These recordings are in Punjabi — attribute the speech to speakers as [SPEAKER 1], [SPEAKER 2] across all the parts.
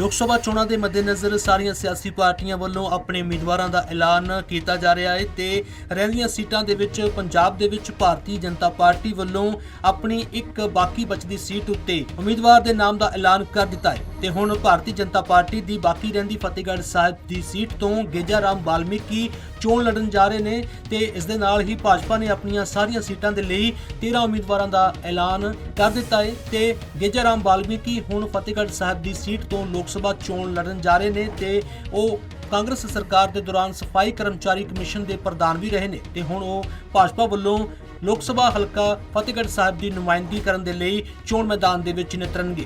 [SPEAKER 1] ਲੋਕ ਸਭਾ ਚੋਣਾਂ ਦੇ ਮੱਦੇਨਜ਼ਰ ਸਾਰੀਆਂ ਸਿਆਸੀ ਪਾਰਟੀਆਂ ਵੱਲੋਂ ਆਪਣੇ ਉਮੀਦਵਾਰਾਂ ਦਾ ਐਲਾਨ ਕੀਤਾ ਜਾ ਰਿਹਾ ਹੈ ਤੇ ਰਹਿੰਦੀਆਂ ਸੀਟਾਂ ਦੇ ਵਿੱਚ ਪੰਜਾਬ ਦੇ ਵਿੱਚ ਭਾਰਤੀ ਜਨਤਾ ਪਾਰਟੀ ਵੱਲੋਂ ਆਪਣੀ ਇੱਕ ਬਾਕੀ ਬਚਦੀ ਸੀਟ ਉੱਤੇ ਉਮੀਦਵਾਰ ਦੇ ਨਾਮ ਦਾ ਐਲਾਨ ਕਰ ਦਿੱਤਾ ਹੈ। ਤੇ ਹੁਣ ਭਾਰਤੀ ਜਨਤਾ ਪਾਰਟੀ ਦੀ ਬਾਕੀ ਰਹਿੰਦੀ ਫਤਿਹਗੜ੍ਹ ਸਾਹਿਬ ਦੀ ਸੀਟ ਤੋਂ ਗੇਜਾ ਰਾਮ ਬਾਲਮੀਕੀ ਚੋਣ ਲੜਨ ਜਾ ਰਹੇ ਨੇ ਤੇ ਇਸ ਦੇ ਨਾਲ ਹੀ ਭਾਜਪਾ ਨੇ ਆਪਣੀਆਂ ਸਾਰੀਆਂ ਸੀਟਾਂ ਦੇ ਲਈ 13 ਉਮੀਦਵਾਰਾਂ ਦਾ ਐਲਾਨ ਕਰ ਦਿੱਤਾ ਹੈ ਤੇ ਗੇਜਾ ਰਾਮ ਬਾਲਮੀਕੀ ਹੁਣ ਫਤਿਹਗੜ੍ਹ ਸਾਹਿਬ ਦੀ ਸੀਟ ਤੋਂ ਲੋਕ ਸਭਾ ਚੋਣ ਲੜਨ ਜਾ ਰਹੇ ਨੇ ਤੇ ਉਹ ਕਾਂਗਰਸ ਸਰਕਾਰ ਦੇ ਦੌਰਾਨ ਸਫ਼ਾਈ ਕਰਮਚਾਰੀ ਕਮਿਸ਼ਨ ਦੇ ਪ੍ਰਧਾਨ ਵੀ ਰਹੇ ਨੇ ਤੇ ਹੁਣ ਉਹ ਭਾਜਪਾ ਵੱਲੋਂ ਲੋਕ ਸਭਾ ਹਲਕਾ ਫਤਿਹਗੜ੍ਹ ਸਾਹਿਬ ਦੀ ਨੁਮਾਇੰਦਗੀ ਕਰਨ ਦੇ ਲਈ ਚੋਣ ਮੈਦਾਨ ਦੇ ਵਿੱਚ ਨਿਤਰਨਗੇ।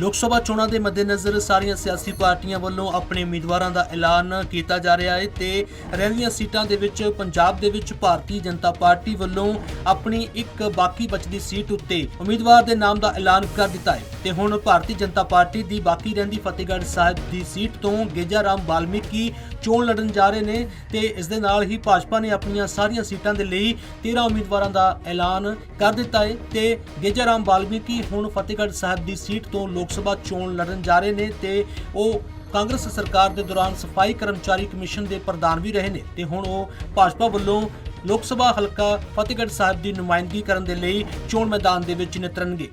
[SPEAKER 1] ਲੋਕ ਸਭਾ ਚੋਣਾਂ ਦੇ ਮੱਦੇਨਜ਼ਰ ਸਾਰੀਆਂ ਸਿਆਸੀ ਪਾਰਟੀਆਂ ਵੱਲੋਂ ਆਪਣੇ ਉਮੀਦਵਾਰਾਂ ਦਾ ਐਲਾਨ ਕੀਤਾ ਜਾ ਰਿਹਾ ਹੈ ਤੇ ਰਹਿੰਦੀਆਂ ਸੀਟਾਂ ਦੇ ਵਿੱਚ ਪੰਜਾਬ ਦੇ ਵਿੱਚ ਭਾਰਤੀ ਜਨਤਾ ਪਾਰਟੀ ਵੱਲੋਂ ਆਪਣੀ ਇੱਕ ਬਾਕੀ ਬਚਦੀ ਸੀਟ ਉੱਤੇ ਉਮੀਦਵਾਰ ਦੇ ਨਾਮ ਦਾ ਐਲਾਨ ਕਰ ਦਿੱਤਾ ਹੈ ਤੇ ਹੁਣ ਭਾਰਤੀ ਜਨਤਾ ਪਾਰਟੀ ਦੀ ਬਾਕੀ ਰਹਿੰਦੀ ਫਤਿਹਗੜ੍ਹ ਸਾਹਿਬ ਦੀ ਸੀਟ ਤੋਂ ਗੇਜਾ ਰਾਮ ਬਾਲਮੀਕੀ ਚੋਣ ਲੜਨ ਜਾ ਰਹੇ ਨੇ ਤੇ ਇਸ ਦੇ ਨਾਲ ਹੀ ਭਾਜਪਾ ਨੇ ਆਪਣੀਆਂ ਸਾਰੀਆਂ ਸੀਟਾਂ ਦੇ ਲਈ 13 ਉਮੀਦਵਾਰਾਂ ਦਾ ਐਲਾਨ ਕਰ ਦਿੱਤਾ ਹੈ ਤੇ ਗੇਜਾ ਰਾਮ ਬਾਲਮੀਕੀ ਹੁਣ ਫਤਿਹਗੜ੍ਹ ਸਾਹਿਬ ਦੀ ਸੀਟ ਤੋਂ ਲੋਕ ਸਭਾ ਚੋਣ ਲੜਨ ਜਾ ਰਹੇ ਨੇ ਤੇ ਉਹ ਕਾਂਗਰਸ ਸਰਕਾਰ ਦੇ ਦੌਰਾਨ ਸਫ਼ਾਈ ਕਰਮਚਾਰੀ ਕਮਿਸ਼ਨ ਦੇ ਪ੍ਰਧਾਨ ਵੀ ਰਹੇ ਨੇ ਤੇ ਹੁਣ ਉਹ ਭਾਜਪਾ ਵੱਲੋਂ ਲੋਕ ਸਭਾ ਹਲਕਾ ਫਤਿਹਗੜ੍ਹ ਸਾਹਿਬ ਦੀ ਨੁਮਾਇੰਦਗੀ ਕਰਨ ਦੇ ਲਈ ਚੋਣ ਮੈਦਾਨ ਦੇ ਵਿੱਚ ਨਿਤਰਨਗੇ।